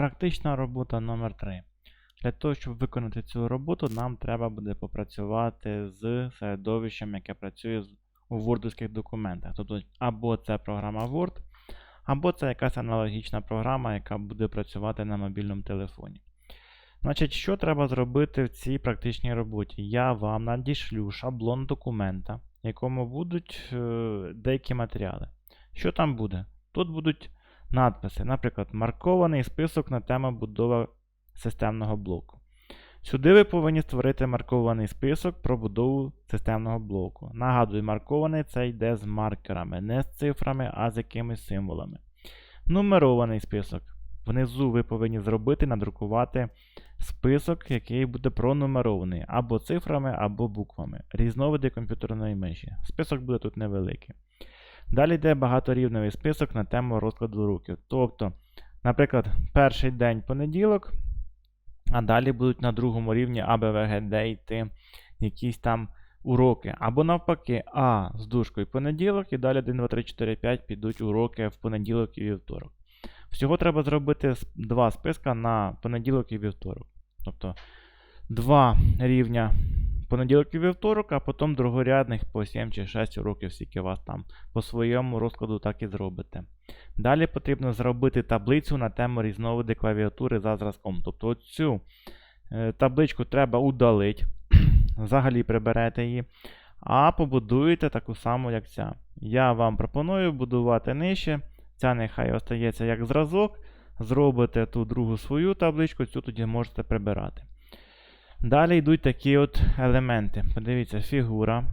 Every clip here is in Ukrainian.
Практична робота номер 3 Для того, щоб виконати цю роботу, нам треба буде попрацювати з середовищем, яке працює у wordовських документах. Тобто, або це програма Word, або це якась аналогічна програма, яка буде працювати на мобільному телефоні. Значить, що треба зробити в цій практичній роботі? Я вам надішлю шаблон документа, в якому будуть е, деякі матеріали. Що там буде? Тут будуть надписи, наприклад, маркований список на тему будова системного блоку. Сюди ви повинні створити маркований список про будову системного блоку. Нагадую, маркований це йде з маркерами, не з цифрами, а з якимись символами. Нумерований список. Внизу ви повинні зробити, надрукувати список, який буде пронумерований або цифрами, або буквами. Різновиди комп'ютерної миші. Список буде тут невеликий. Далі йде багаторівневий список на тему розкладу років. Тобто, наприклад, перший день понеділок, а далі будуть на другому рівні АБВГД йти якісь там уроки. Або навпаки, А з дужкою понеділок, і далі 1, 2, 3, 4, 5 підуть уроки в понеділок і вівторок. Всього треба зробити два списка на понеділок і вівторок. Тобто два рівня понеділок і вівторок, а потім другорядних по 7 чи 6 уроків, скільки вас там по своєму розкладу так і зробите. Далі потрібно зробити таблицю на тему різновиди клавіатури за зразком. Тобто цю табличку треба удалити, взагалі приберете її, а побудуєте таку саму, як ця. Я вам пропоную будувати нижче. Ця нехай остається як зразок. Зробите ту другу свою табличку, цю тоді можете прибирати. Далі йдуть такі от елементи. Подивіться, фігура.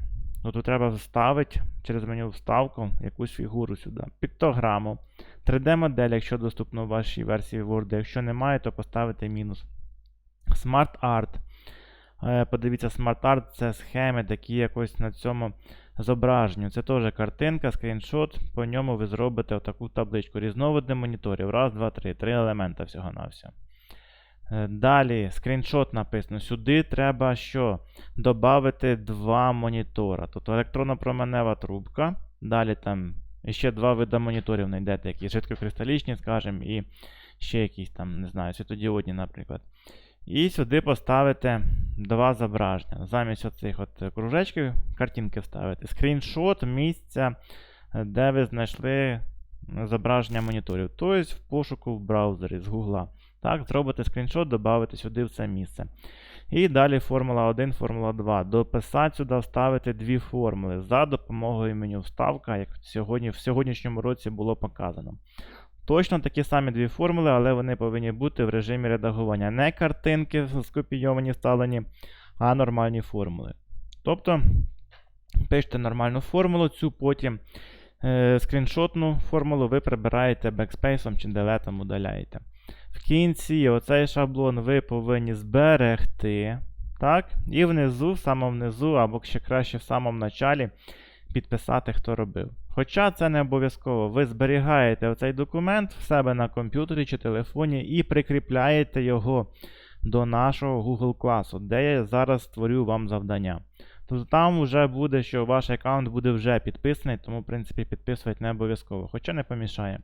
Ну, Тут треба вставити через меню вставку якусь фігуру сюди. Піктограму. 3D-модель, якщо доступно в вашій версії Word. Якщо немає, то поставите мінус. Smart Art. Е, Подивіться, Smart Art це схеми, такі якось на цьому зображенню. Це теж картинка, скріншот. По ньому ви зробите отаку табличку. Різновиди моніторів. Раз, два, три. Три елемента всього-навсього. Е, Далі скріншот написано. Сюди треба що? Добавити два монітора. Тобто електронно-променева трубка. Далі там ще два види моніторів знайдете, які жидкокристалічні, скажімо, і ще якісь там, не знаю, світодіодні, наприклад. І сюди поставите два зображення. Замість оцих от кружечків картинки вставити. Скріншот місця, е, де ви знайшли зображення моніторів. Тобто в пошуку в браузері з Гугла. Так, зробите скріншот, додати сюди в це місце. І далі формула 1, формула 2. Дописати сюди вставити дві формули за допомогою меню вставка, як сьогодні, в сьогоднішньому році було показано. Точно такі самі дві формули, але вони повинні бути в режимі редагування. Не картинки скопійовані, вставлені, а нормальні формули. Тобто, пишете нормальну формулу, цю потім е, скріншотну формулу ви прибираєте бекспейсом чи делетом удаляєте. В кінці оцей шаблон ви повинні зберегти. Так? І внизу, в самому внизу, або ще краще в самому началі, підписати, хто робив. Хоча це не обов'язково. Ви зберігаєте оцей документ в себе на комп'ютері чи телефоні і прикріпляєте його до нашого Google класу, де я зараз створю вам завдання. Тобто там вже буде, що ваш аккаунт буде вже підписаний, тому, в принципі, підписувати не обов'язково, хоча не помішає.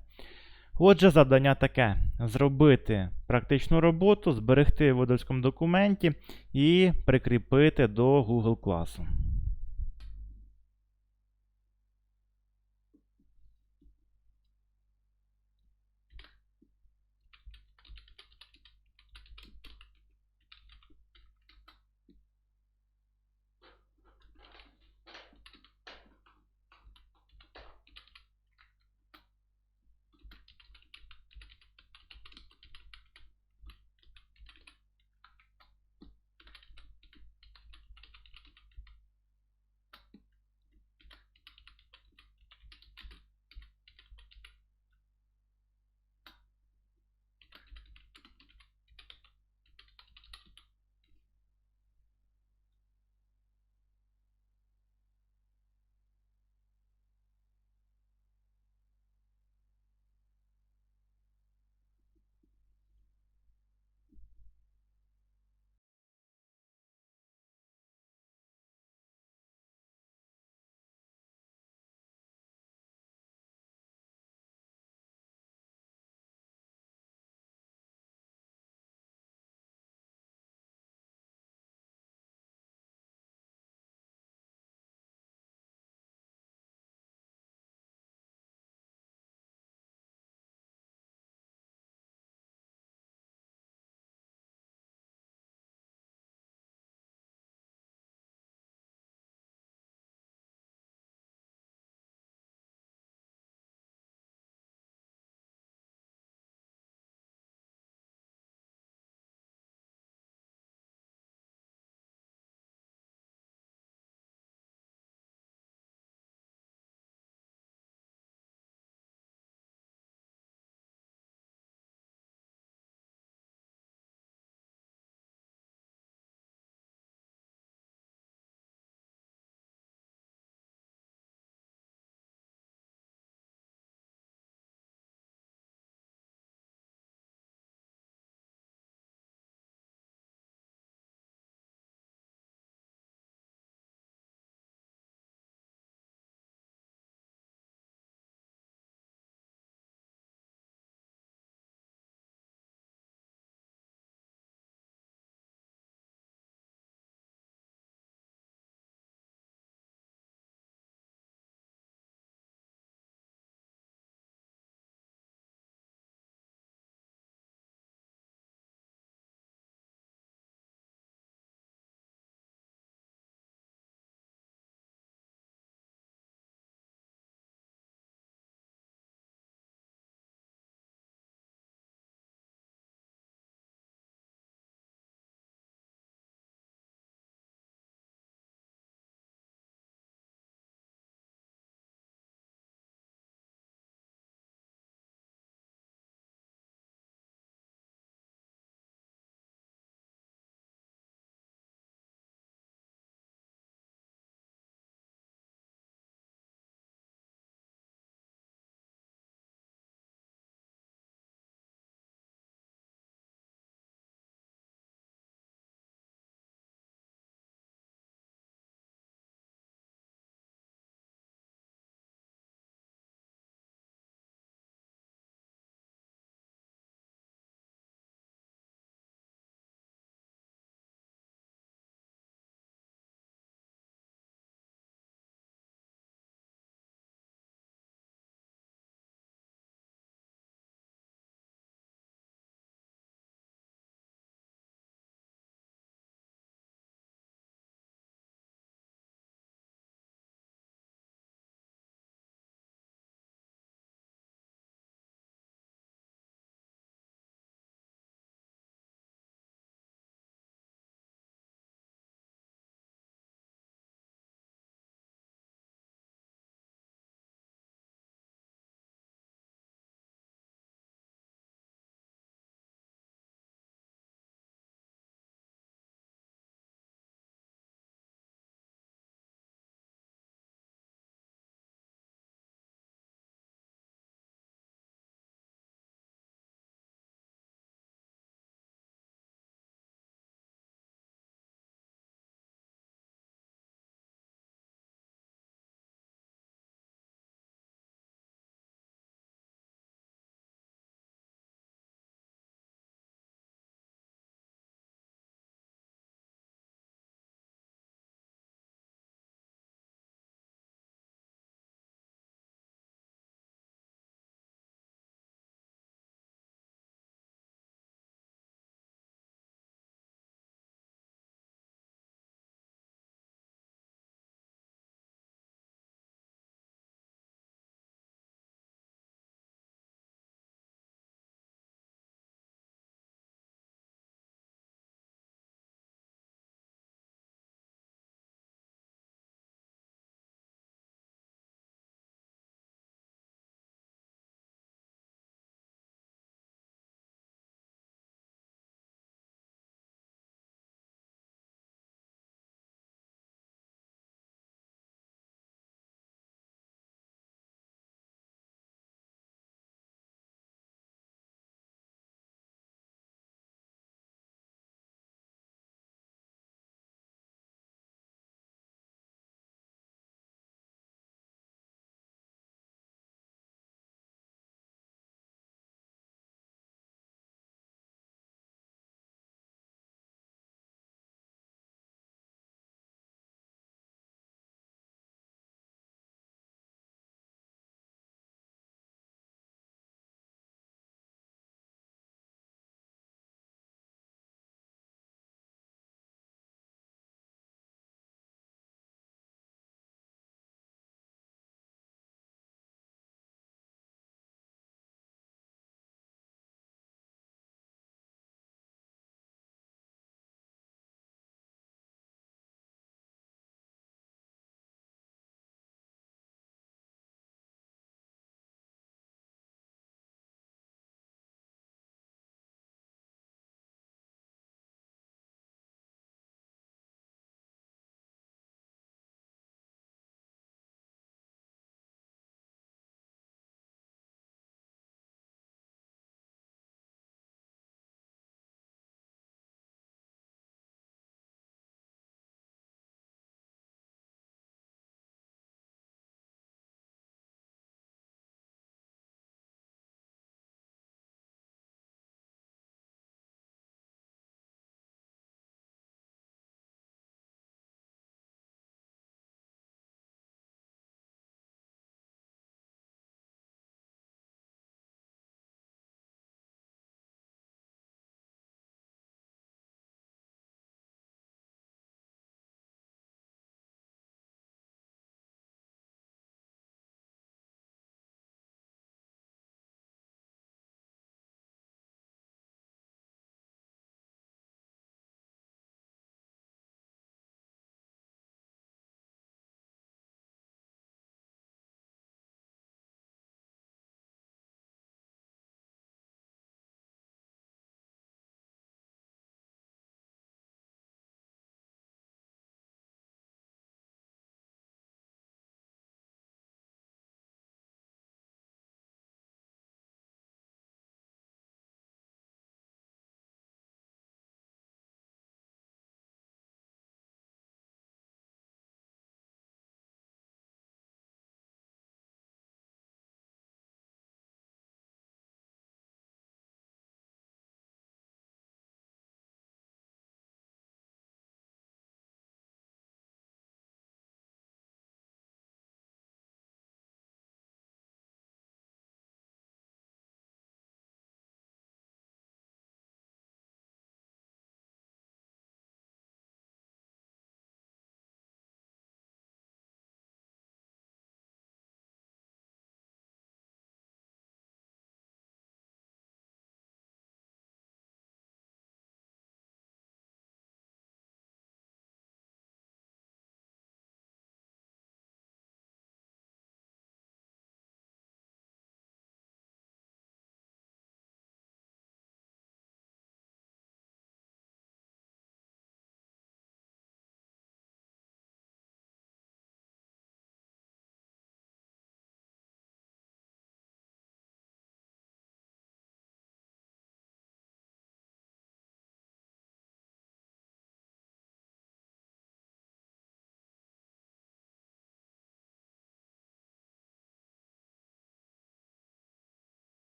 Отже, завдання таке: зробити практичну роботу, зберегти в водольському документі і прикріпити до Google класу.